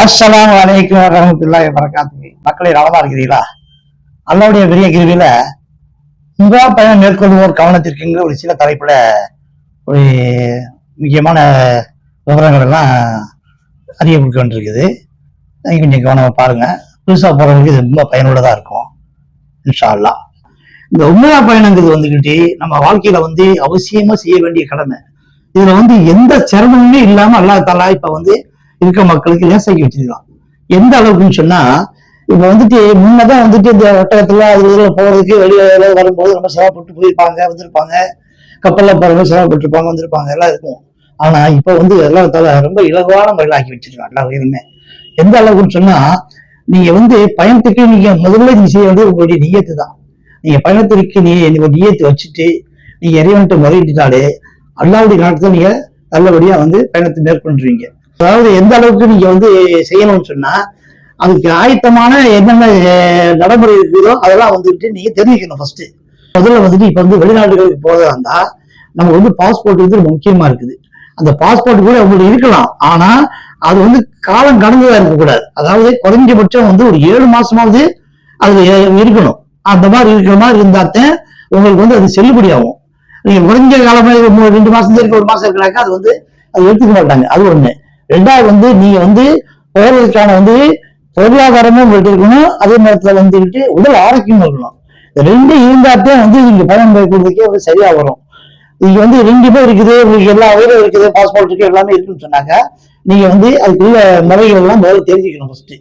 அஸ்லாம் அலைக்கும் வரஹ்மத்துல்லாஹி வரகாத்து மக்களை நலமா இருக்கிறீங்களா அல்லாவுடைய பெரிய கிருவியில உங்கா பயணம் மேற்கொள்வோர் கவனத்திற்குங்கிற ஒரு சில தலைப்புல ஒரு முக்கியமான விவரங்கள் எல்லாம் அறிய கொடுக்க வேண்டியிருக்குது நீங்கள் கொஞ்சம் கவனமாக பாருங்க. புதுசாக போகிறவங்களுக்கு இது ரொம்ப பயனுள்ளதாக இருக்கும். இன்ஷா அல்லாஹ் இந்த உண்மையா பயணங்கிறது வந்துக்கிட்டு நம்ம வாழ்க்கையில வந்து அவசியமா செய்ய வேண்டிய கடமை. இதுல வந்து எந்த சிரமமுமே இல்லாம அல்லாஹ் தாலா இப்ப வந்து இருக்க மக்களுக்கு லேசாக்கி வச்சிருக்கலாம் எந்த அளவுக்குன்னு சொன்னா இப்ப வந்துட்டு முன்னதான் வந்துட்டு இந்த ஒட்டகத்துல அது இதுல போறதுக்கு வெளியில வரும்போது ரொம்ப சிரமப்பட்டு போயிருப்பாங்க வந்திருப்பாங்க. கப்பல்ல போறவங்க சிரமப்பட்டிருப்பாங்க வந்திருப்பாங்க எல்லாம் இருக்கும். ஆனா இப்ப வந்து எல்லாம் தவிர ரொம்ப இலகுவான முறையில் ஆக்கி வச்சிருக்காங்க எல்லா வகையிலுமே எந்த அளவுக்குன்னு சொன்னா நீங்க வந்து பயணத்துக்கு நீங்க முதல்ல நீங்க செய்ய வந்து உங்களுடைய நியத்து தான். நீங்க பயணத்திற்கு நீ நீங்க நியத்து வச்சுட்டு நீங்க இறைவன்ட்டு முறையிட்டாலே அல்லாவுடைய நாட்டத்தை நீங்க நல்லபடியா வந்து பயணத்தை மேற்கொண்டுருவீங்க அதாவது எந்த அளவுக்கு நீங்க வந்து செய்யணும்னு சொன்னா அதுக்கு ஆயத்தமான என்னென்ன நடைமுறை இருக்குதோ அதெல்லாம் வந்துட்டு நீங்க தெரிஞ்சுக்கணும் ஃபர்ஸ்ட் முதல்ல வந்துட்டு இப்ப வந்து வெளிநாடுகளுக்கு போறதா இருந்தா நமக்கு வந்து பாஸ்போர்ட் வந்து ரொம்ப முக்கியமா இருக்குது. அந்த பாஸ்போர்ட் கூட உங்களுக்கு இருக்கலாம். ஆனா அது வந்து காலம் கடந்ததா இருக்கக்கூடாது. அதாவது குறைஞ்சபட்சம் வந்து ஒரு ஏழு மாசமாவது அது இருக்கணும். அந்த மாதிரி இருக்கிற மாதிரி இருந்தாத்தான் உங்களுக்கு வந்து அது செல்லுபடியாகும். நீங்க குறைஞ்ச காலமா மூ- ரெண்டு மாசம் இருக்கு ஒரு மாசம் இருக்கிறாக்க அது வந்து அது எடுத்துக்க மாட்டாங்க. அது ஒண்ணு. ரெண்டாவது வந்து நீங்க வந்து போறதுக்கான வந்து பொருளாதாரமும் உங்கள்கிட்ட இருக்கணும். அதே நேரத்துல வந்துட்டு உடல் ஆரோக்கியமும் இருக்கணும். இந்த ரெண்டு இருந்தாத்தான் வந்து நீங்க பயணம் மேற்கொள்றதுக்கே வந்து சரியா வரும். நீங்க வந்து ரெண்டுமே இருக்குது உங்களுக்கு எல்லா வயதும் இருக்குது பாஸ்போர்ட் இருக்கு எல்லாமே இருக்குன்னு சொன்னாங்க. நீங்க வந்து அதுக்குள்ள முறைகள் எல்லாம் முதல்ல தெரிஞ்சுக்கணும் ஃபர்ஸ்ட்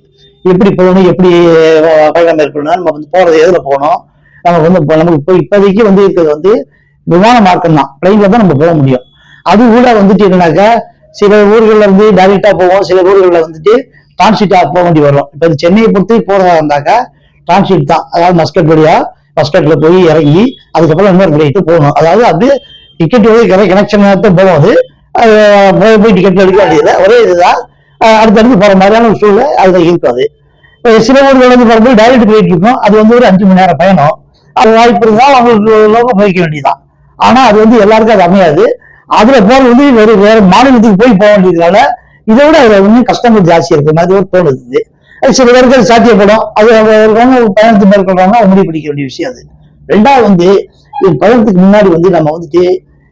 எப்படி போகணும் எப்படி பயணம் மேற்கொள்ளணும் நம்ம வந்து போறது எதுல போகணும் நமக்கு வந்து நமக்கு இப்போ இப்போதைக்கு வந்து இருக்கிறது வந்து விமான மார்க்கம் தான் பிளைன்ல தான் நம்ம போக முடியும். அது கூட வந்துட்டு என்னன்னாக்கா சில ஊர்கள்ல இருந்து டைரக்டா போவோம். சில ஊர்கள்ல வந்துட்டு டிரான்சிட்டா போக வேண்டி வரும். இப்போ இது சென்னையை பொறுத்து போறதா இருந்தாக்கா டிரான்சிட் தான். அதாவது மஸ்கட் வழியா மஸ்கட்ல போய் இறங்கி அதுக்கப்புறம் இன்னொரு ஃபிளைட்டு போகணும். அதாவது அது டிக்கெட் வந்து கனெக்ஷன் தான் போகும் அது போய் போய் டிக்கெட் எடுக்க வேண்டியது ஒரே இதுதான். அடுத்தடுத்து போற மாதிரியான ஒரு சூழ்நிலை இருக்கும் இருக்காது. சில ஊர்கள் வந்து போகும்போது டைரக்ட் போயிட்டு இருக்கும்? அது வந்து ஒரு அஞ்சு மணி நேரம் பயணம். அது வாய்ப்பு இருந்தால் அவங்களுக்கு போய்க்க வேண்டியதுதான். ஆனா அது வந்து எல்லாருக்கும் அது அமையாது. அதுல போறது வந்து வேற வேற மாநிலத்துக்கு போய் போக வேண்டியதுனால இதை விட அதுல இன்னும் கஷ்டங்கள் ஜாஸ்தி இருக்கு மாதிரி ஒரு தோணுது அது சில பேருக்கு அது சாத்தியப்படும். அது அவங்க இருக்கவங்க பயணத்தை மேற்கொள்றவங்க அவங்க முடிவு பிடிக்க வேண்டிய விஷயம் அது. ரெண்டாவது வந்து இது பயணத்துக்கு முன்னாடி வந்து நம்ம வந்துட்டு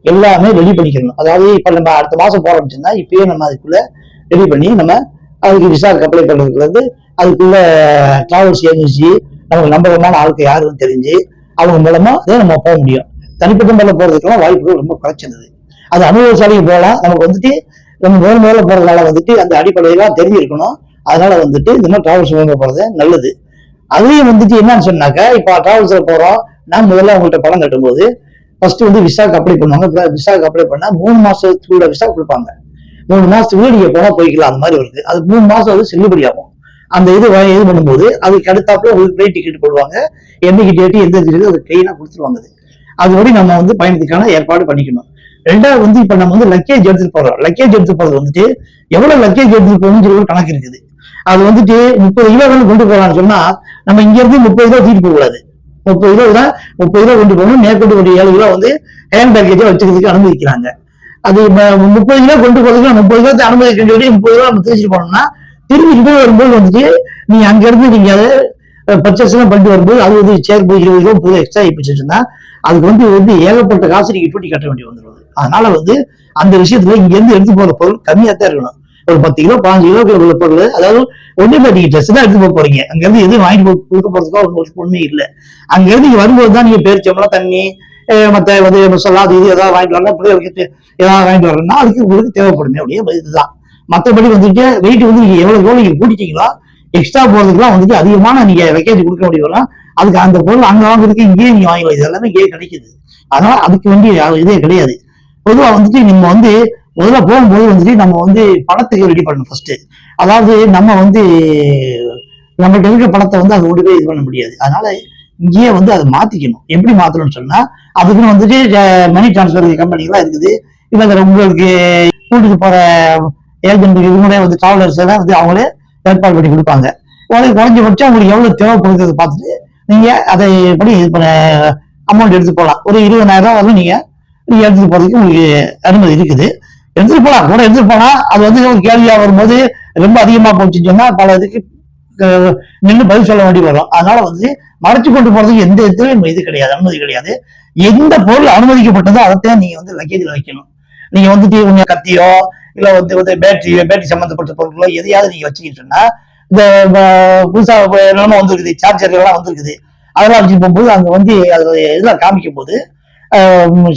எல்லாமே ரெடி பண்ணிக்கணும். அதாவது இப்ப நம்ம அடுத்த மாசம் போற ஆரம்பிச்சிருந்தா இப்பயே நம்ம அதுக்குள்ள ரெடி பண்ணி நம்ம அதுக்கு விசா அப்ளை பண்றதுக்கு வந்து அதுக்குள்ள டிராவல்ஸ் ஏஜென்சி நமக்கு நம்பகமான ஆளுக்கு யாருன்னு தெரிஞ்சு அவங்க மூலமா அதை நம்ம போக முடியும். தனிப்பட்ட முறையில் போறதுக்கெல்லாம் வாய்ப்புகள் ரொம்ப குறைச்சிருந்தது. அது அனுபவசாலிக்கு போகலாம் நமக்கு வந்துட்டு நம்ம முதல் மேல போறதுனால வந்துட்டு அந்த அடிப்படையெல்லாம் தெரிஞ்சிருக்கணும். அதனால வந்துட்டு இந்த மாதிரி டிராவல்ஸ் மூலமா போறது நல்லது. அதுலயும் வந்துட்டு என்னன்னு சொன்னாக்கா இப்போ டிராவல்ஸ்ல போறோம். நான் முதல்ல அவங்கள்ட்ட பணம் கட்டும்போது ஃபர்ஸ்ட் வந்து விசாக்கு அப்ளை பண்ணுவாங்க. விசாக்கு அப்ளை பண்ணா மூணு மாசத்துக்குள்ள விசா கொடுப்பாங்க. மூணு மாசத்துக்குள்ள நீங்க போனா போய்க்கலாம் அந்த மாதிரி வருது. அது மூணு மாசம் வந்து செல்லுபடி ஆகும். அந்த இது இது பண்ணும்போது அதுக்கு அடுத்தாப்புல உங்களுக்கு ஃபிளைட் டிக்கெட் போடுவாங்க. என்னைக்கு டேட்டு எந்த டேட்டு அது ட்ரெயினா கொடுத்துருவாங்க அது. அதுபடி நம்ம வந்து பயணத்துக்கான ஏற்பாடு பண்ணிக்கணும். ரெண்டாவது வந்து இப்ப நம்ம வந்து லக்கேஜ் எடுத்துட்டு போறோம். லக்கேஜ் எடுத்து போறது வந்துட்டு எவ்வளவு லக்கேஜ் எடுத்துட்டு போகணும்னு ஒரு கணக்கு இருக்குது. அது வந்துட்டு முப்பது கிலோ வந்து கொண்டு போகலாம்னு சொன்னா நம்ம இங்க இருந்து முப்பது கிலோ தூக்கிட்டு போகக்கூடாது கூடாது. முப்பது கிலோ தான் முப்பது கிலோ கொண்டு போகணும். மேற்கொண்டு ஒரு ஏழு கிலோ வந்து ஹேண்ட் பேக்கேஜா வச்சுக்கிறதுக்கு அனுமதிக்கிறாங்க. அது முப்பது கிலோ கொண்டு போறதுக்கு முப்பது கிலோ அனுமதிக்க சொல்லி முப்பது கிலோ நம்ம திருச்சிட்டு போனோம்னா திரும்பி ரிட்டர்ன் வரும்போது வந்துட்டு நீங்க அங்க இருந்து நீங்க அதை பர்ச்சேஸ் எல்லாம் பண்ணிட்டு வரும்போது அது வந்து சேர் போய் இருபது கிலோ புது எக்ஸ்ட்ரா ஆயிடுச்சுன்னா அதுக்கு வந்து வந்து ஏகப்பட்ட காசு நீங்க டூட்டி கட்ட வேண்டி வந்துடுது அதனால வந்து அந்த விஷயத்துல இங்க இருந்து எடுத்து போற பொருள் கம்மியா தான் இருக்கணும். ஒரு பத்து கிலோ பாஞ்சு கிலோ உள்ள பொருள் அதாவது ஒண்ணுமே நீங்க ட்ரெஸ் தான் எடுத்து போக போறீங்க. அங்க இருந்து எதுவும் வாங்கிட்டு போய் கொடுக்க போறதுக்கோ ஒரு ஒண்ணுமே இல்லை. அங்க இருந்து நீங்க வரும்போது தான் நீங்க பேரிச்சம்பளம் தண்ணி மற்ற மத்த வந்து மசாலா அது இது ஏதாவது வாங்கிட்டு வரலாம் பிள்ளைகளுக்கு ஏதாவது வாங்கிட்டு வரணும்னா அதுக்கு உங்களுக்கு தேவைப்படுமே அப்படியே இதுதான். மற்றபடி வந்துட்டு வெயிட் வந்து நீங்க எவ்வளவு தூரம் நீங்க கூட்டிட்டீங்களோ எக்ஸ்ட்ரா போறதுக்குலாம் வந்துட்டு அதிகமான நீங்க வெக்கேஜ் கொடுக்க முடியும் அதுக்கு அந்த பொருள் அங்க வாங்குறதுக்கு இங்கேயே நீங்க வாங்கிக்கலாம். இது எல்லாமே இங்கேயே கிடைக்குது. அதனால அதுக்கு வேண்டிய இதே கிடையாது. பொதுவா வந்துட்டு நம்ம வந்து முதல்ல போகும்போது வந்துட்டு நம்ம வந்து பணத்துக்கு ரெடி பண்ணணும் ஃபர்ஸ்ட் அதாவது நம்ம வந்து நம்மகிட்ட இருக்கிற பணத்தை வந்து அது கொண்டு இது பண்ண முடியாது. அதனால இங்கேயே வந்து அதை மாத்திக்கணும். எப்படி மாத்தணும்னு சொன்னா அதுக்குன்னு வந்துட்டு மணி டிரான்ஸ்பர் கம்பெனிலாம் இருக்குது. இவங்க உங்களுக்கு கூட்டிட்டு போற ஏஜென்ட் இவங்களே வந்து டிராவலர்ஸ் எல்லாம் வந்து அவங்களே ஏற்பாடு பண்ணி கொடுப்பாங்க. உங்களுக்கு குறைஞ்சபட்சம் உங்களுக்கு எவ்வளவு தேவைப்படுங்கிறத பார்த்துட்டு நீங்க அதை படி இது பண்ண அமௌண்ட் எடுத்து போகலாம். ஒரு இருபதாயிரம் ரூபாய் வரலும் நீங்க நீங்க எடுத்துட்டு போறதுக்கு உங்களுக்கு அனுமதி இருக்குது. எடுத்துட்டு போலாம். கூட எடுத்துட்டு போனா அது வந்து ஒரு கேள்வியா வரும்போது ரொம்ப அதிகமா போச்சுன்னு சொன்னா பல இதுக்கு நின்று பதில் சொல்ல வேண்டி வரும். அதனால வந்து மறைச்சு கொண்டு போறதுக்கு எந்த இதுலயும் இது கிடையாது அனுமதி கிடையாது. எந்த பொருள் அனுமதிக்கப்பட்டதோ அதைத்தான் நீங்க வந்து லக்கேஜில் வைக்கணும். நீங்க வந்துட்டு உங்க கத்தியோ இல்ல வந்து வந்து பேட்டரியோ பேட்டரி சம்பந்தப்பட்ட பொருட்களோ எதையாவது நீங்க வச்சுக்கிட்டு இந்த புதுசா இப்ப வந்திருக்குது சார்ஜர் எல்லாம் வந்திருக்குது. அதெல்லாம் வச்சு போகும்போது அங்க வந்து அது இதெல்லாம் காமிக்கும் போது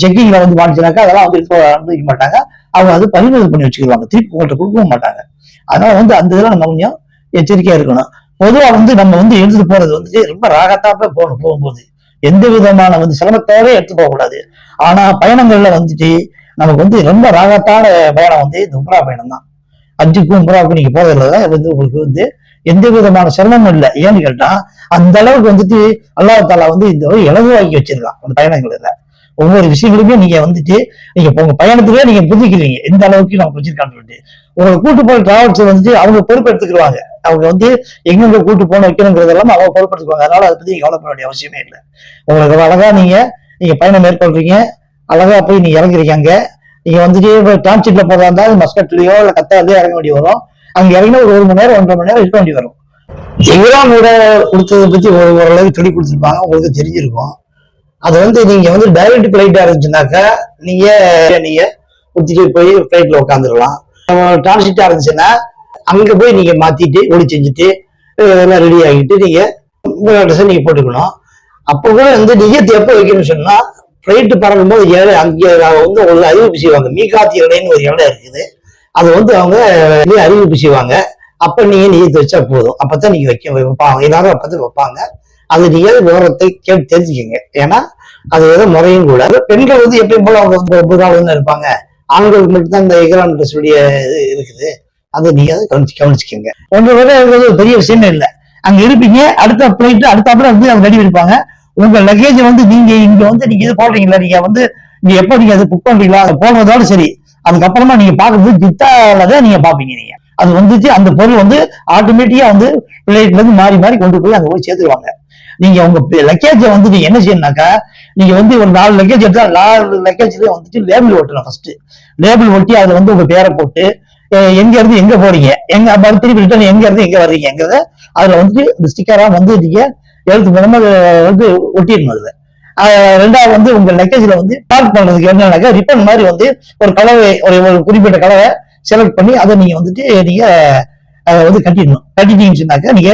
செக்கிங்ல வந்து மாட்டுச்சுனாக்கா அதெல்லாம் வந்து இப்போ அனுமதிக்க மாட்டாங்க. அவங்க அது பறிமுதல் பண்ணி வச்சுக்கிடுவாங்க திருப்பி உங்கள்கிட்ட கொடுக்கவும் மாட்டாங்க. அதனால வந்து அந்த இதெல்லாம் நம்ம கொஞ்சம் எச்சரிக்கையா இருக்கணும். பொதுவா வந்து நம்ம வந்து எடுத்துட்டு போறது வந்துட்டு ரொம்ப ராகத்தாப்ப போகணும் போகும்போது எந்த விதமான வந்து சிரமத்தோட எடுத்து போகக்கூடாது ஆனா பயணங்கள்ல வந்துட்டு நமக்கு வந்து ரொம்ப ராகத்தான பயணம் வந்து இந்த உம்ரா பயணம் தான் அஞ்சுக்கும் உம்ராவுக்கும் நீங்க போறதுல தான் வந்து உங்களுக்கு வந்து எந்த விதமான சிரமமும் இல்லை. ஏன்னு கேட்டா அந்த அளவுக்கு வந்துட்டு அல்லாஹ் தாலா வந்து இந்த இலகுவாக்கி வச்சிருக்கான். அந்த பயணங்கள்ல ஒவ்வொரு விஷயங்களுமே நீங்க வந்துட்டு நீங்க உங்க பயணத்துக்கே நீங்க புரிஞ்சுக்கிறீங்க எந்த அளவுக்கு நமக்கு வச்சிருக்கான்னு சொல்லிட்டு. உங்களை கூட்டு போன டிராவல்ஸ் வந்துட்டு அவங்க பொறுப்பு எடுத்துக்கிடுவாங்க அவங்க வந்து எங்கெங்க கூட்டு போன வைக்கணுங்கிறது எல்லாம் அவங்க பொறுப்பெடுத்துக்குவாங்க. அதனால அதை பத்தி நீங்க கவலைப்பட வேண்டிய அவசியமே இல்லை. உங்களுக்கு அழகா நீங்க நீங்க பயணம் மேற்கொள்றீங்க. அழகா போய் நீங்க இறங்குறீங்க அங்க. நீங்க வந்துட்டு இப்போ டிரான்சிட்ல போறதா இருந்தா மஸ்கட்லயோ இல்ல கத்தாலையோ இறங்க வேண்டி வரும். அங்க இறங்கினா ஒரு ஒரு மணி நேரம் ஒன்றரை மணி நேரம் இருக்க வேண்டி வரும். எல்லாம் கூட கொடுத்ததை பத்தி ஒரு ஓரளவுக்கு சொல்லி கொடுத்துருப்பாங்க. உங்களுக்கு தெரிஞ்சிருக்கும். அது வந்து நீங்க வந்து டைரக்ட் பிளைட்டா இருந்துச்சுனாக்கா நீங்க நீங்க ஊத்திட்டு போய் பிளைட்ல உட்காந்துடலாம் டிரான்சிட்டா இருந்துச்சுன்னா அங்க போய் நீங்க மாத்திட்டு ஒளி செஞ்சுட்டு இதெல்லாம் ரெடி ஆகிட்டு நீங்க ட்ரெஸ் நீங்க போட்டுக்கணும். அப்போ கூட வந்து நிஜத்தை எப்போ வைக்கணும்னு சொன்னா ஃப்ளைட்டு பறக்கும்போது ஏழை அங்கே வந்து உங்களுக்கு அறிவிப்பு செய்வாங்க. மீகாத்தி இடைன்னு ஒரு இடம் இருக்குது. அது வந்து அவங்க வெளியே அறிவிப்பு செய்வாங்க. அப்ப நீங்க நிஜத்தை வச்சா போதும். அப்பதான் நீங்க வைக்க வைப்பாங்க. எல்லாரும் அப்பதான் வைப்பாங்க. அது நீங்க விவரத்தை கேட்டு தெரிஞ்சுக்கங்க. ஏன்னா அது ஏதோ முறையும் கூட. பெண்கள் வந்து எப்பயும் போல அவங்க வந்து இருப்பாங்க. ஆண்களுக்கு மட்டும்தான் இந்த எக்ரான் ட்ரெஸ் இது இருக்குது. அதை நீங்க அதை கவனிச்சு கவனிச்சுக்கோங்க. ஒன்று விட இருக்கிறது ஒரு பெரிய விஷயமே இல்லை. அங்க இருப்பீங்க அடுத்த பிளைட் அடுத்தாப்புல வந்து அவங்க ரெடி இருப்பாங்க. உங்க லக்கேஜ் வந்து நீங்க இங்க வந்து நீங்க இது போடுறீங்களா நீங்க வந்து நீங்க எப்போ நீங்க அது புக் பண்றீங்களா அதை போடுறதோட சரி. அதுக்கப்புறமா நீங்க பாக்குறது ஜித்தால தான் நீங்க பாப்பீங்க நீங்க. அது வந்துச்சு அந்த பொருள் வந்து ஆட்டோமேட்டிக்கா வந்து பிளேட்ல இருந்து மாறி மாறி கொண்டு போய் அங்க போய் சேர்த்துருவாங்க. நீங்க உங்க லக்கேஜை வந்து நீங்க என்ன செய்யணும்னாக்கா நீங்க வந்து ஒரு நாலு லக்கேஜ் எடுத்தா நாலு லக்கேஜ்ல வந்துட்டு லேபிள் ஒட்டணும் ஃபர்ஸ்ட் லேபிள் ஒட்டி அதுல வந்து உங்க பேரை போட்டு எங்க இருந்து எங்க போறீங்க? எங்க திருப்பி ரிட்டர்ன் எங்க இருந்து எங்க வர்றீங்கிறத அதுல வந்து இந்த ஸ்டிக்கரா வந்து நீங்க எழுத்து மூலமா அதை வந்து ஒட்டிடணும் அதுல. ரெண்டாவது வந்து உங்க லக்கேஜ்ல வந்து பார்க் பண்றதுக்கு என்னன்னாக்கா ரிப்பன் மாதிரி வந்து ஒரு கலவை ஒரு ஒரு குறிப்பிட்ட கலவை செலக்ட் பண்ணி அதை நீங்க வந்துட்டு நீங்க அதை வந்து கட்டிடணும். கட்டிட்டீங்கன்னு சொன்னாக்கா நீங்க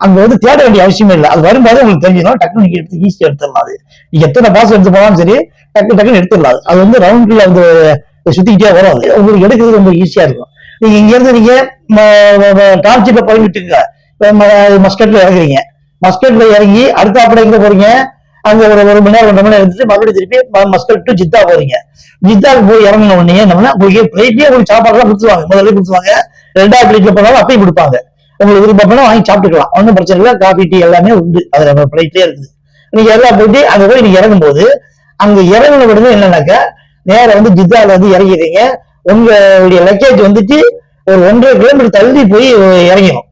அங்க வந்து தேட வேண்டிய அவசியமே இல்லை. அது வரும்போது உங்களுக்கு தெரிஞ்சிடும். டக்குனு நீங்க எடுத்து ஈஸியா எடுத்துடலாம் அது. நீங்க எத்தனை பாஸ் எடுத்து போனாலும் சரி டக்கு டக்குன்னு எடுத்துடலாம் அது. வந்து ரவுண்ட்ல அந்த சுத்திக்கிட்டே வரும் அது. உங்களுக்கு எடுக்கிறது ரொம்ப ஈஸியா இருக்கும். நீங்க இங்க இருந்து நீங்க டார்ச்சில போயிட்டுங்க மஸ்கட்ல இறங்குறீங்க. மஸ்கட்ல இறங்கி அடுத்தாப்புல எங்க போறீங்க? அங்க ஒரு ஒரு மணி நேரம் ரெண்டு மணி நேரம் எடுத்துட்டு மறுபடியும் திருப்பி மஸ்கட் டு ஜித்தா போறீங்க. ஜித்தாக்கு போய் இறங்கின உடனே என்னன்னா உங்களுக்கு பிளேட்லயே உங்களுக்கு சாப்பாடு எல்லாம் கொடுத்துருவாங்க. முதல்ல கொடுத்துருவாங்க. ரெண்டாவது பிளேட்ல போனாலும் அப்பயும் கொடுப்பாங்க. உங்களுக்கு விருப்பப்பட வாங்கி சாப்பிட்டுக்கலாம். ஒன்றும் பிரச்சனை இல்லை. காஃபி டீ எல்லாமே உண்டு. அதில் நம்ம இருக்குது. நீங்க எல்லாம் போயிட்டு அங்கே போய் நீங்கள் இறங்கும்போது அங்கே இறங்கின உடனே என்னன்னாக்கா நேராக வந்து ஜித்தாவில் வந்து இறங்கிடுறீங்க. உங்களுடைய லக்கேஜ் வந்துட்டு ஒரு ஒன்றரை கிலோமீட்டர் தள்ளி போய் இறங்கிடும்.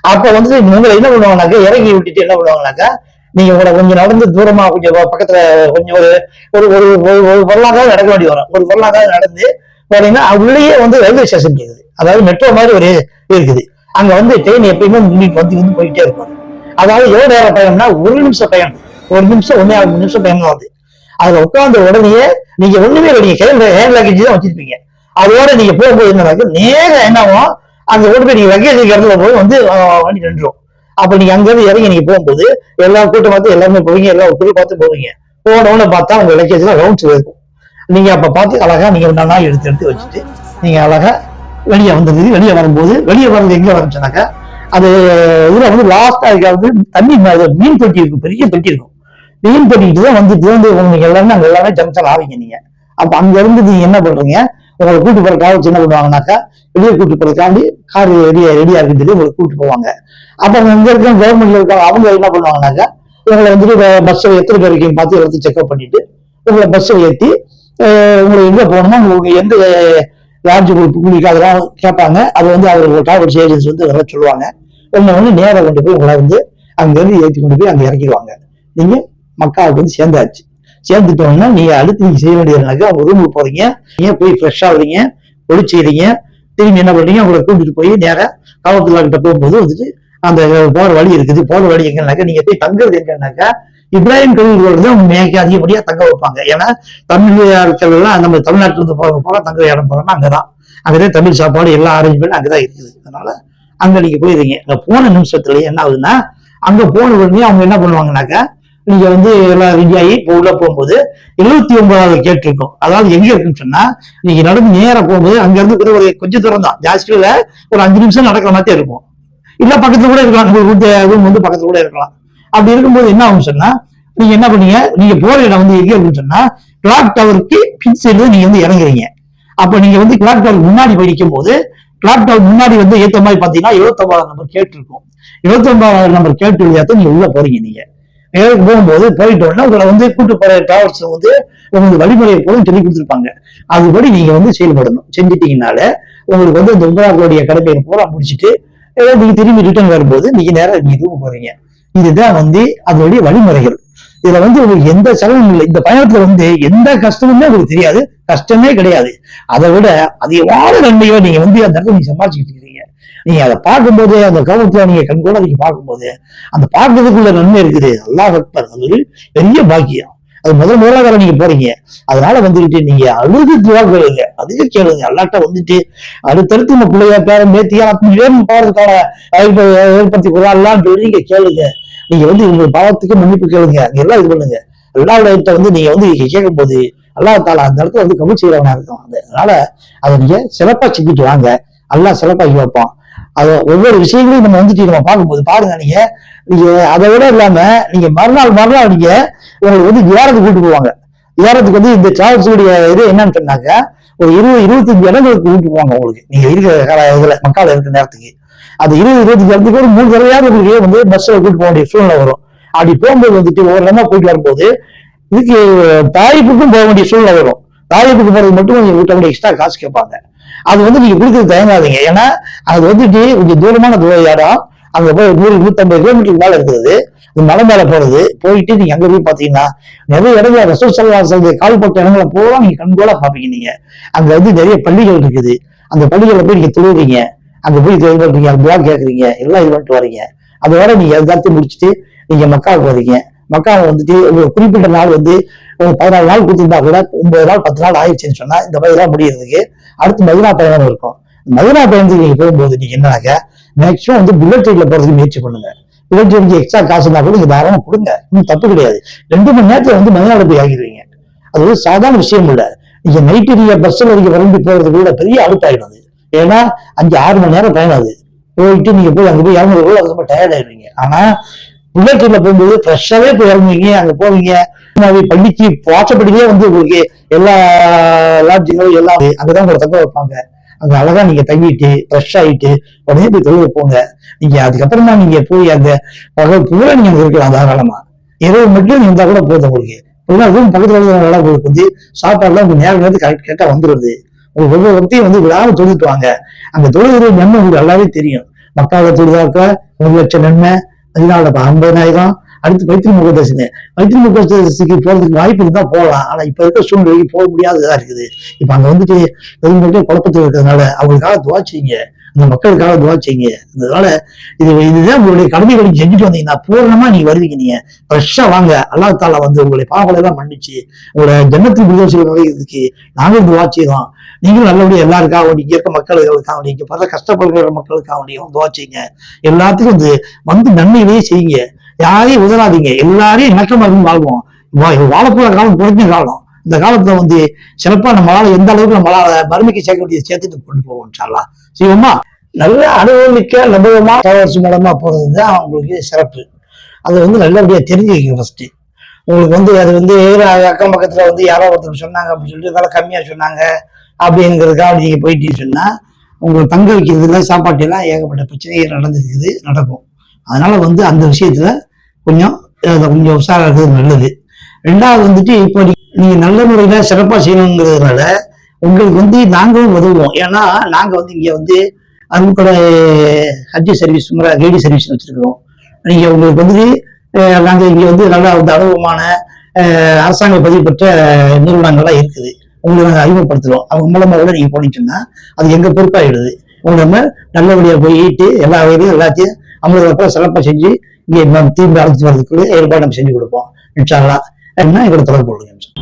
அப்போ வந்து உங்களை என்ன பண்ணுவாங்கனாக்கா இறங்கி விட்டுட்டு என்ன பண்ணுவாங்கனாக்கா நீங்க உங்களை கொஞ்சம் நடந்து தூரமா கொஞ்சம் பக்கத்துல கொஞ்சம் ஒரு ஒரு ஒரு ஒரு- பொருளாதாரம் நடக்க வேண்டி வரும். ஒரு பொருளாக நடந்து போனீங்கன்னா உள்ளேயே வந்து ரயில்வே ஸ்டேஷன் இருக்குது. அதாவது மெட்ரோ மாதிரி ஒரு இருக்குது. அங்க வந்து ட்ரெயின் எப்பயுமே முன்னிட்டு வந்து வந்து போயிட்டே இருக்கும். அதாவது எவ்வளவு நேரம் பயணம்னா ஒரு நிமிஷம் பயணம். ஒரு நிமிஷம் ஒன்னே ஆறு நிமிஷம் பயணம் ஆகுது அதுல உட்கார்ந்த உடனே நீங்க ஒண்ணுமே நீங்க கையில ஹேண்ட் லக்கேஜ் தான் வச்சிருப்பீங்க. அதோட நீங்க போகும்போது என்ன நேரம் என்னவோ என்னவும் அங்க கொண்டு போய் நீங்க லக்கேஜ் இடத்துல போய் வந்து வண்டி நின்றுடும். அப்ப நீங்க அங்க இருந்து இறங்கி நீங்க போகும்போது எல்லா கூட்டம் பார்த்து எல்லாமே போவீங்க எல்லா பொருள் பார்த்து போவீங்க. போனவொன்னு பார்த்தா உங்க லக்கேஜ் எல்லாம் ரவுண்ட்ஸ் இருக்கும். நீங்க அப்ப பார்த்து அழகா நீங்க ஒன்னா எடுத்து எடுத்து வச்சுட்டு நீங்க அழகா வெளியே வந்தது வெளியே வரும்போது வெளியே வர்றது எங்க வரச்சுனாக்கா அது இதுல வந்து லாஸ்டா இருக்காது தண்ணி மீன் தொட்டி இருக்கும் பெரிய தொட்டி இருக்கும். மீன் தொட்டிட்டு தான் வந்துட்டு வந்து நீங்க எல்லாமே அங்க எல்லாமே ஜங்ஷன் ஆவீங்க நீங்க. அப்ப அங்க இருந்து நீங்க என்ன பண்றீங்க? உங்களை கூட்டு போற டிராவல்ஸ் என்ன பண்ணுவாங்கனாக்கா வெளியே கூட்டு போறதுக்காண்டி கார் ரெடியா ரெடியா இருக்குன்னு சொல்லி உங்களை கூட்டு போவாங்க. அப்ப அங்க இங்கே இருக்க கவர்மெண்ட்ல இருக்காங்க அவங்க என்ன பண்ணுவாங்கனாக்கா உங்களை வந்துட்டு பஸ்ஸில் எத்தனை பேர் இருக்கீங்க பார்த்து எல்லாத்தையும் செக்அப் பண்ணிட்டு உங்களை பஸ்ஸை ஏற்றி உங்களை எங்கே போகணுமோ உங்களுக்கு எந்த லாட்ஜ் உங்களுக்கு அதெல்லாம் கேட்பாங்க. அது வந்து அவர் டிராவல்ஸ் ஏஜென்சி வந்து நல்லா சொல்லுவாங்க. உங்களை வந்து நேராக கொண்டு போய் உங்களை வந்து அங்கேருந்து ஏற்றி கொண்டு போய் அங்கே இறக்கிடுவாங்க. நீங்கள் மக்காவுக்கு வந்து சேர்ந்தாச்சு. சேர்ந்துட்டோம்னா நீங்கள் அடுத்து நீங்க செய்ய வேண்டியதுனாக்கா அவங்க ரூமுக்கு போகிறீங்க நீங்கள் போய் ஃப்ரெஷ் ஆகுறீங்க ஒழிச்சுக்கிறீங்க திரும்பி என்ன பண்ணுறீங்க உங்களை கூட்டிகிட்டு போய் நேராக காவல்துறை கிட்ட போகும்போது வந்துட்டு அந்த போகிற வழி இருக்குது. போகிற வழி எங்கன்னாக்கா நீங்கள் போய் தங்குறது எங்கன்னாக்கா இப்ராஹிம் கோவில் தான் மேய்க்கு அதிகப்படியா தங்க வைப்பாங்க. ஏன்னா தமிழ் ஆட்கள் எல்லாம் நம்ம தமிழ்நாட்டிலிருந்து போக போக தங்குற இடம் போறோம்னா அங்கதான். அங்கதான் தமிழ் சாப்பாடு எல்லா அரேஞ்ச்மெண்ட் அங்கதான் இருக்குது. அதனால அங்க நீங்க போயிருங்க. அங்க போன நிமிஷத்துல என்ன ஆகுதுன்னா அங்க போன உடனே அவங்க என்ன பண்ணுவாங்கனாக்கா நீங்க வந்து எல்லாம் ரெடி ஆகி இப்போ உள்ள போகும்போது எழுபத்தி ஒன்பதாவது கேட்டு இருக்கும் அதாவது எங்க இருக்குன்னு சொன்னா நீங்க நடந்து நேரம் போகும்போது அங்க இருந்து கூட ஒரு கொஞ்சம் தூரம் தான். ஜாஸ்தியில ஒரு அஞ்சு நிமிஷம் நடக்கிற மாதிரி இருக்கும். இல்ல பக்கத்துல கூட இருக்கலாம். ரூம் வந்து பக்கத்துல கூட இருக்கலாம். அப்படி இருக்கும்போது என்ன ஆகும் சொன்னா நீங்க என்ன பண்ணீங்க? நீங்க போற இடம் வந்து எங்கே அப்படின்னு சொன்னா கிளாக் டவருக்கு பின் சைடு நீங்க வந்து இறங்குறீங்க. அப்ப நீங்க வந்து கிளாக் டவர் முன்னாடி படிக்கும் போது கிளாக் டவர் முன்னாடி வந்து ஏத்த மாதிரி பாத்தீங்கன்னா எழுபத்தொன்பதாம் நம்பர் கேட்டு இருக்கும் எழுபத்தொன்பதாம் நம்பர் கேட்டு வழியாத்தான் நீங்க உள்ள போறீங்க நீங்க. நேருக்கு போகும்போது போயிட்டு உடனே உங்களை வந்து கூட்டு போற டிராவல்ஸ் வந்து உங்களுக்கு வழிமுறையை போல சொல்லி கொடுத்துருப்பாங்க. அதுபடி நீங்க வந்து செயல்படணும். செஞ்சுட்டீங்கனால உங்களுக்கு வந்து இந்த உங்களுடைய கடமையை பூரா முடிச்சிட்டு ஏதோ நீங்க திரும்பி ரிட்டர்ன் வரும்போது நீங்க நேரம் நீங்க ரூம் போறீங்க. இதுதான் வந்து அதனுடைய வழிமுறைகள். இதுல வந்து உங்களுக்கு எந்த செலவும் இல்லை. இந்த பயணத்துல வந்து எந்த கஷ்டமுமே உங்களுக்கு தெரியாது. கஷ்டமே கிடையாது. அதை விட அதிகமான நன்மையோ நீங்க வந்து அந்த இடத்துல நீங்க சம்பாதிச்சுக்கிட்டு இருக்கீங்க. நீங்க அதை பார்க்கும்போது அந்த கவனத்துல நீங்க கண்கூட நீங்க பார்க்கும்போது அந்த பார்க்கறதுக்குள்ள நன்மை இருக்குது. அல்லாஹ் அக்பர் அது ஒரு பெரிய பாக்கியம். அது முதல் முதலாக நீங்க போறீங்க. அதனால வந்துகிட்டு நீங்க அழுது துவா கேளுங்க அதிக கேளுங்க. அல்லாட்ட வந்துட்டு அடுத்தடுத்து நம்ம பிள்ளைய பேரன் மேத்தியா வேணும் போறதுக்கான ஏற்படுத்தி கொள்ளலாம்னு சொல்லி நீங்க கேளுங்க. நீங்க வந்து இவங்க பாவத்துக்கு மன்னிப்பு கேளுங்க. அங்க எல்லாம் இது பண்ணுங்க. அல்லாஹ்கிட்ட வந்து நீங்க வந்து கேட்கும் போது அல்லாஹ் தாலா அந்த இடத்துல வந்து கபூல் செய்யறவனா இருக்கும் அது. அதனால அதை நீங்க சிறப்பா செஞ்சுட்டு வாங்க. அல்லா சிறப்பாக்கி வைப்பான். அது ஒவ்வொரு விஷயங்களையும் நம்ம வந்துட்டு நம்ம பார்க்கும்போது பாருங்க நீங்க. நீங்க அதை விட இல்லாம நீங்க மறுநாள் மறுநாள் நீங்க உங்களுக்கு வந்து வியாரத்துக்கு கூட்டு போவாங்க. வியாரத்துக்கு வந்து இந்த டிராவல்ஸுடைய இது என்னன்னு சொன்னாக்க ஒரு இருபது இருபத்தஞ்சு இடங்களுக்கு கூட்டு போவாங்க உங்களுக்கு. நீங்க இருக்கிற கால இதுல மக்கள் இருக்கிற நேரத்துக்கு. அது இருபது இருபத்தி இடத்துக்கு ஒரு மூணு தடவையாவது உங்களுக்கு வந்து பஸ்ஸில் கூட்டு போக வேண்டிய சூழ்நிலை வரும். அப்படி போகும்போது வந்துட்டு ஒவ்வொரு இடமா போயிட்டு வரும்போது இதுக்கு தாய்ப்புக்கும் போக வேண்டிய சூழ்நிலை வரும். தாய்ப்புக்கு போறது மட்டும் கொஞ்சம் வீட்டை எக்ஸ்ட்ரா காசு கேட்பாங்க. அது வந்து நீங்க கொடுக்கறது தயங்காதீங்க. ஏன்னா அது வந்துட்டு கொஞ்சம் தூரமான தூர இடம். அங்க போய் நூறு நூத்தம்பது கிலோமீட்டருக்கு மேல இருக்குது. இது மலை மேல போறது. போயிட்டு நீங்க அங்க போய் பாத்தீங்கன்னா நிறைய இடத்துல ரசூல் சல்லா கால்பட்ட இடங்களை பூரா நீங்க கண்கோலா பாப்பீங்க நீங்க. அங்க வந்து நிறைய பள்ளிகள் இருக்குது. அந்த பள்ளிகளை போய் நீங்க தொழுவீங்க. அங்க போய் இது பண்றீங்க அந்த துவா எல்லாம் இது பண்ணிட்டு வரீங்க அதோட நீங்க எல்லாத்தையும் முடிச்சுட்டு நீங்க மக்காவுக்கு வரீங்க மக்காவை வந்துட்டு ஒரு குறிப்பிட்ட நாள் வந்து பதினாலு நாள் கொடுத்துருந்தா கூட ஒன்பது நாள் பத்து நாள் ஆயிடுச்சுன்னு சொன்னா இந்த பதிலாம் முடியறதுக்கு அடுத்து மதுரா பயணம் இருக்கும். மதுரா பயணத்துக்கு நீங்க போகும்போது நீங்க என்னன்னாக்க மேக்ஸிமம் வந்து புல்லட் ட்ரெயின்ல போறதுக்கு முயற்சி பண்ணுங்க. புல்லட் ட்ரெயினுக்கு எக்ஸ்ட்ரா காசு இருந்தா கூட நீங்க தாராளமா கொடுங்க. இன்னும் தப்பு கிடையாது. ரெண்டு மணி நேரத்துல வந்து மதினால போய் ஆகிடுவீங்க அது ஒரு சாதாரண விஷயம் இல்லை. நீங்க நைட்டு நீங்க பஸ்ல வரைக்கும் விரும்பி போறது கூட பெரிய அழுத்தாயிடும் அது. ஏன்னா அஞ்சு ஆறு மணி நேரம் பயணம் அது. போயிட்டு நீங்க போய் அங்க போய் இறங்குறதுக்குள்ள அது ரொம்ப டயர்ட் ஆயிடுவீங்க. ஆனா புல்லட் போகும்போது ஃப்ரெஷ்ஷாவே போய் இறங்குவீங்க அங்க போவீங்க. சும்மாவே பள்ளிக்கு வாசப்படியே வந்து உங்களுக்கு எல்லா லாட்ஜிங்களும் எல்லாம் அங்கதான் உங்களை தங்க வைப்பாங்க. அங்க அழகா நீங்க தங்கிட்டு ஃப்ரெஷ் ஆயிட்டு உடனே போய் தொழில் போங்க. நீங்க அதுக்கப்புறமா நீங்க போய் அந்த பகல் பூரா நீங்க இருக்கலாம் தாராளமா. இரவு மட்டும் நீங்க இருந்தா கூட போதும் உங்களுக்கு. இல்லைன்னா அதுவும் பக்கத்துல உங்களுக்கு வந்து சாப்பாடுலாம் உங்க நேரம் வந்து கரெக்ட் கரெக்டா வந்துருது. ஒவ்வொரு பக்தியும் வந்து விடாம தொழுதுட்டு வாங்க அந்த தொழுகிற நன்மை உங்களுக்கு நல்லாவே தெரியும். மக்காவை தொழுதாக்க ஒரு லட்சம் நன்மை அதனால ஐம்பதாயிரம். அடுத்து வைத்திரி முகதர்சினு வைத்திரி முகதர்சிக்கு போறதுக்கு வாய்ப்பு இருந்தா போகலாம். ஆனா இப்ப இருக்க சூழ்நிலைக்கு போக முடியாததா இருக்குது. இப்ப அங்க வந்துட்டு பெருமையிட்டே குழப்பத்தில் இருக்கிறதுனால அவங்களுக்காக துவாச்சிங்க இந்த மக்களுக்காக துவா செய்யுங்க. அதனால இது இதுதான் உங்களுடைய கடமைகளை நீங்க செஞ்சுட்டு வந்தீங்கன்னா பூர்ணமா நீங்க வருவீங்க நீங்க. ஃப்ரெஷ்ஷா வாங்க. அல்லாஹ் தாலா வந்து உங்களை பாவங்களை எல்லாம் மன்னிச்சு உங்களை ஜன்னத்தில் விடுதலை இதுக்கு நாங்களும் துவா செய்தோம் நீங்களும் நல்லபடியாக எல்லாருக்காக வேண்டி இங்க இருக்க மக்களுக்காக வேண்டி இங்க பல கஷ்டப்படுகிற மக்களுக்காக வேண்டியும் துவா செய்யுங்க. எல்லாத்துக்கும் வந்து வந்து நன்மையிலேயே செய்யுங்க. யாரையும் உதறாதீங்க. எல்லாரையும் நஷ்டமாக இருந்து வாழ்வோம். வா- வாழப்போற காலம் குறைஞ்ச காலம். இந்த காலத்துல வந்து சிறப்பா நம்மளால எந்த அளவுக்கு நம்மளால மருமைக்கு சேர்க்க வேண்டியது சேர்த்துட்டு கொண்டு போவோம் சார்லாம் செய்வோமா? நல்ல அனுபவமிக்க நம்பகமா தவறு மூலமா போறது தான் அவங்களுக்கு சிறப்பு. அது வந்து நல்லபடியா தெரிஞ்சுக்கிங்க ஃபர்ஸ்ட் உங்களுக்கு வந்து அது வந்து அக்கம் பக்கத்துல வந்து யாரோ ஒருத்தர் சொன்னாங்க அப்படின்னு சொல்லிட்டு விலை கம்மியா சொன்னாங்க அப்படிங்கிறதுக்காக நீங்க போயிட்டு சொன்னா உங்களுக்கு தங்க வைக்கிறதுல சாப்பாட்டு எல்லாம் ஏகப்பட்ட பிரச்சனைகள் நடந்துருக்குது நடக்கும். அதனால வந்து அந்த விஷயத்துல கொஞ்சம் கொஞ்சம் உஷாராக இருக்கிறது நல்லது. ரெண்டாவது வந்துட்டு இப்போ நீங்க நல்ல முறையில சிறப்பா செய்யணுங்கிறதுனால உங்களுக்கு வந்து நாங்களும் உதவுவோம். ஏன்னா நாங்க வந்து இங்க வந்து அருண்கொடை ஹஜ் சர்வீஸ் கைடு சர்வீஸ் வச்சிருக்கிறோம். நீங்க உங்களுக்கு வந்து நாங்க இங்க வந்து நல்லா வந்து அனுபவமான அரசாங்க பதிவு பெற்ற நிறுவனங்கள்லாம் இருக்குது. உங்களை நாங்கள் அறிமுகப்படுத்துறோம். அவங்க மூலமா கூட நீங்க போனீங்கன்னா அது எங்க பொறுப்பாயிடுது. உங்களை நம்ம நல்லபடியா போயிட்டு எல்லா வகையிலும் எல்லாத்தையும் அவங்களுக்கு சிறப்பாக செஞ்சு இங்கே நம்ம அழைச்சிட்டு அழைச்சி வரதுக்குள்ள ஏற்பாடு நம்ம செஞ்சு கொடுப்போம். இன்ஷால்லா என்ன எங்களை தொடர்பு கொள்ளுங்க.